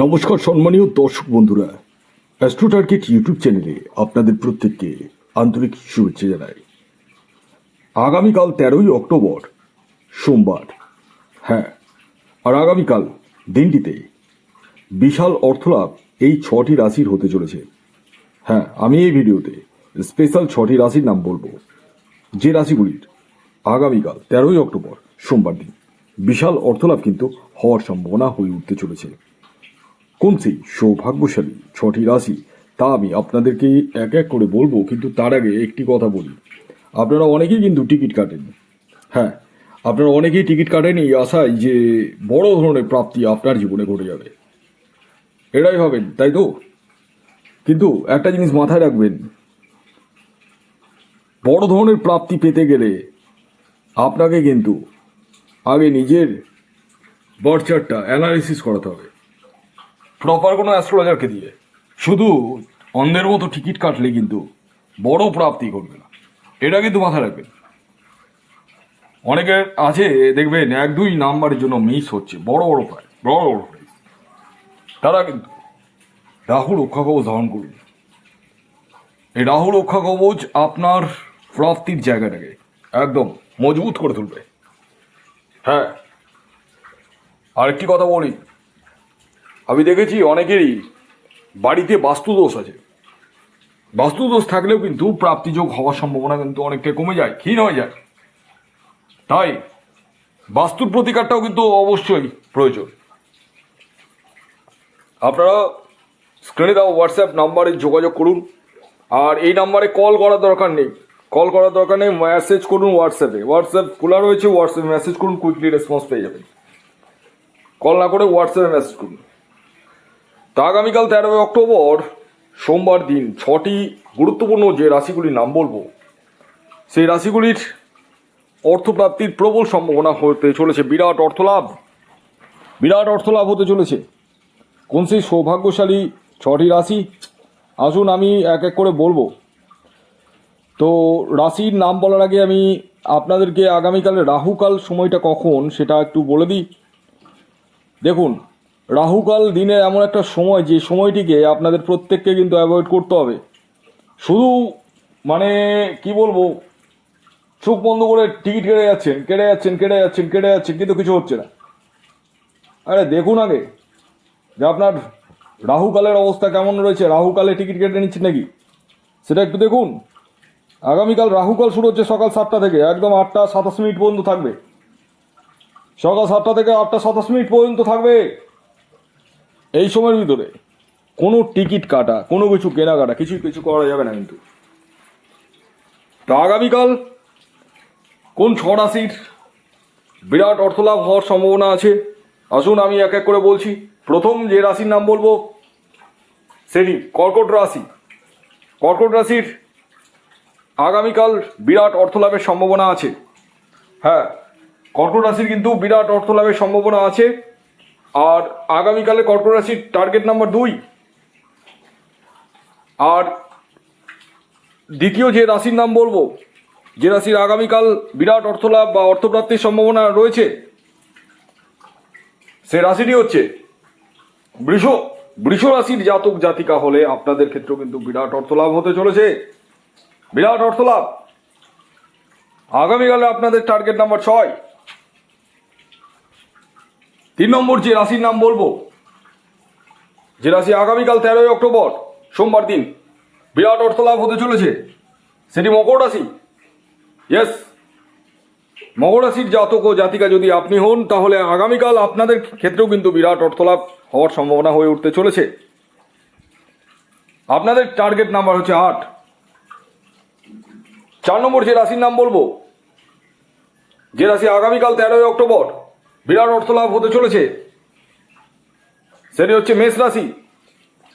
নমস্কার সম্মানীয় দর্শক বন্ধুরা অ্যাস্ট্রো টার্গেট ইউটিউব চ্যানেলে আপনাদের প্রত্যেককে আন্তরিক শুভেচ্ছা জানাই। আগামীকাল তেরোই অক্টোবর, সোমবার হ্যাঁ আর আগামীকাল দিনটিতে বিশাল অর্থলাভ এই ছটি রাশির হতে চলেছে। হ্যাঁ আমি এই ভিডিওতে স্পেশাল ছটি রাশির নাম বলব। যে রাশিগুলির আগামীকাল তেরোই অক্টোবর, সোমবার দিন বিশাল অর্থলাভ কিন্তু হওয়ার সম্ভাবনা হয়ে উঠতে চলেছে। কোন সেই সৌভাগ্যশালী ছটি রাশি? তা আমি আপনাদেরকে এক এক করে বলব, কিন্তু তার আগে একটি কথা বলি। আপনারা অনেকেই কিন্তু টিকিট কাটেন হ্যাঁ আপনারা অনেকেই টিকিট কাটেন এই আশায় যে বড় ধরনের প্রাপ্তি আপনার জীবনে ঘটে যাবে। এটাই হবেন তাই তো? কিন্তু একটা জিনিস মাথায় রাখবেন, বড় ধরনের প্রাপ্তি পেতে গেলে আপনাকে কিন্তু আগে নিজের বরচারটা অ্যানালিসিস করাতে হবে। প্রপার কোনো অ্যাস্ট্রোলজারকে দিয়ে। শুধু অন্ধের মতো টিকিট কাটলে কিন্তু বড় প্রাপ্তি করবে না। এটা কিন্তু মাথায় রাখবেন। অনেকের আছে, দেখবেন এক দুই নাম্বারের জন্য মিস হচ্ছে। বড় বড় প্রায় বড় বড় প্রাইজ তারা কিন্তু রাহু রক্ষা কবচ ধারণ করুন। এই রাহু রক্ষা কবচ আপনার প্রাপ্তির জায়গাটাকে একদম মজবুত করে তুলবে। হ্যাঁ। আরেকটি কথা বলি। আমি দেখেছি অনেকেরই বাড়িতে বাস্তুদোষ আছে। বাস্তুদোষ থাকলেও কিন্তু প্রাপ্তিযোগ হওয়ার সম্ভাবনা কিন্তু অনেকটা কমে যায়, ক্ষীণ হয়ে যায়। তাই বাস্তুর প্রতিকারটাও কিন্তু অবশ্যই প্রয়োজন। আপনারা স্ক্রিনে দেওয়া হোয়াটসঅ্যাপ নাম্বারে যোগাযোগ করুন। আর এই নাম্বারে কল করার দরকার নেই। কল করার দরকার নেই মেসেজ করুন হোয়াটসঅ্যাপে হোয়াটসঅ্যাপ খোলা রয়েছে হোয়াটসঅ্যাপে মেসেজ করুন কুইকলি রেসপন্স পেয়ে যাবেন। কল না করে হোয়াটসঅ্যাপে মেসেজ করুন। তা আগামীকাল তেরোই অক্টোবর, সোমবার দিন ছটি গুরুত্বপূর্ণ যে রাশিগুলির নাম বলব, সেই রাশিগুলির অর্থপ্রাপ্তির প্রবল সম্ভাবনা হতে চলেছে। বিরাট অর্থলাভ। বিরাট অর্থলাভ হতে চলেছে। কোন সেই সৌভাগ্যশালী ছটি রাশি? আসুন আমি এক এক করে বলব। তো রাশির নাম বলার আগে আমি আপনাদেরকে আগামীকালের রাহুকাল সময়টা কখন সেটা একটু বলে দিই। দেখুন রাহুকাল দিনের এমন একটা সময়, যে সময়টিকে আপনাদের প্রত্যেককে কিন্তু অ্যাভয়েড করতে হবে। শুধু মানে কি বলব, চোখ বন্ধ করে টিকিট কেটে যাচ্ছেন কেটে যাচ্ছেন কেটে যাচ্ছেন কেটে যাচ্ছেন, কিন্তু কিছু হচ্ছে না। আরে, দেখুন আগে, যে আপনার রাহুকালের অবস্থা কেমন রয়েছে, রাহুকালে টিকিট কেটে নিচ্ছেন নাকি? সেটা একটু দেখুন। আগামীকাল রাহুকাল শুরু হচ্ছে সকাল সাতটা থেকে, একদম আটটা সাতাশ মিনিট পর্যন্ত থাকবে। সকাল সাতটা থেকে আটটা সাতাশ মিনিট পর্যন্ত থাকবে। এই সময়ের ভিতরে কোনো টিকিট কাটা, কোনো কিছু কেনাকাটা কিছুই কিছু করা যাবে না কিন্তু। তা আগামীকাল কোন ছ রাশির বিরাট অর্থলাভ হওয়ার সম্ভাবনা আছে? আসুন আমি এক এক করে বলছি। প্রথম যে রাশির নাম বলব, সেটি কর্কট রাশি। কর্কট রাশির আগামীকাল বিরাট অর্থলাভের সম্ভাবনা আছে। হ্যাঁ কর্কট রাশির কিন্তু বিরাট অর্থলাভের সম্ভাবনা আছে। আর আগামীকালে কর্কট রাশির টার্গেট নাম্বার দুই। আর দ্বিতীয় যে রাশির নাম বলব, যে রাশির আগামীকাল বিরাট অর্থলাভ বা অর্থপ্রাপ্তির সম্ভাবনা রয়েছে, সে রাশিটি হচ্ছে বৃষ। বৃষ রাশির জাতক জাতিকা হলে আপনাদের ক্ষেত্রেও কিন্তু বিরাট অর্থলাভ হতে চলেছে। বিরাট অর্থলাভ। আগামীকালে আপনাদের টার্গেট নাম্বার ছয়। তিন নম্বর যে রাশির নাম বলব, যে রাশি আগামীকাল তেরোই অক্টোবর, সোমবার দিন, বিরাট অর্থলাভ হতে চলেছে, সেটি মকর রাশি। ইয়েস মকর রাশির জাতক ও জাতিকা যদি আপনি হন, তাহলে আগামীকাল আপনাদের ক্ষেত্রেও কিন্তু বিরাট অর্থলাভ হওয়ার সম্ভাবনা হয়ে উঠতে চলেছে। আপনাদের টার্গেট নাম্বার হচ্ছে আট। চার নম্বর যে রাশির নাম বলব, যে রাশি আগামীকাল তেরোই অক্টোবর বিরাট অর্থলাভ হতে চলেছে। সেটি হচ্ছে মেষ রাশি।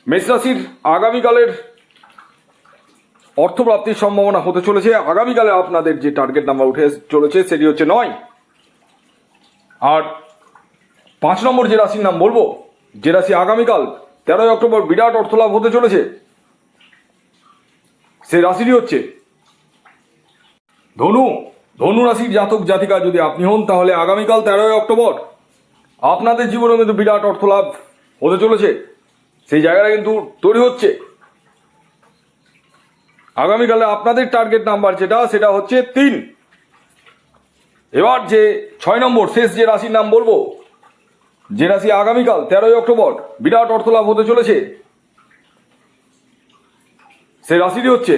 মেষ রাশির আগামীকালের অর্থপ্রাপ্তির সম্ভাবনা হতে চলেছে। আগামীকালে আপনাদের যে টার্গেট নাম্বার উঠে চলেছে সেটি হচ্ছে নয়। আর পাঁচ নম্বর যে রাশির নাম বলব, যে রাশি আগামীকাল, তেরোই অক্টোবর বিরাট অর্থলাভ হতে চলেছে। সেই রাশিটি হচ্ছে ধনু। ধনু রাশির জাতক জাতিকা যদি আপনি হন, তাহলে আগামীকাল তেরোই অক্টোবর আপনাদের জীবনে কিন্তু বিরাট অর্থলাভ হতে চলেছে। সেই জায়গাটা কিন্তু তৈরি হচ্ছে। আগামীকালে আপনাদের টার্গেট নাম্বার যেটা, সেটা হচ্ছে তিন। এবার যে ছয় নম্বর, শেষ যে রাশির নাম বলব, যে রাশি আগামীকাল তেরোই অক্টোবর বিরাট অর্থলাভ হতে চলেছে। সেই রাশিটি হচ্ছে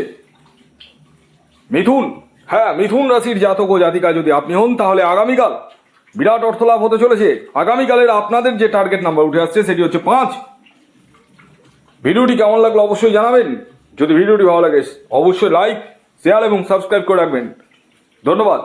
মিথুন। হ্যাঁ মিথুন রাশির জাতক ও জাতিকা যদি আপনি হন, তাহলে আগামীকাল বিরাট অর্থলাভ হতে চলেছে। আগামীকালের আপনাদের যে টার্গেট নাম্বার উঠে আসছে, সেটি হচ্ছে পাঁচ। ভিডিওটি কেমন লাগল অবশ্যই জানাবেন। যদি ভিডিওটি ভালো লাগে, অবশ্যই লাইক শেয়ার এবং সাবস্ক্রাইব করে রাখবেন। ধন্যবাদ।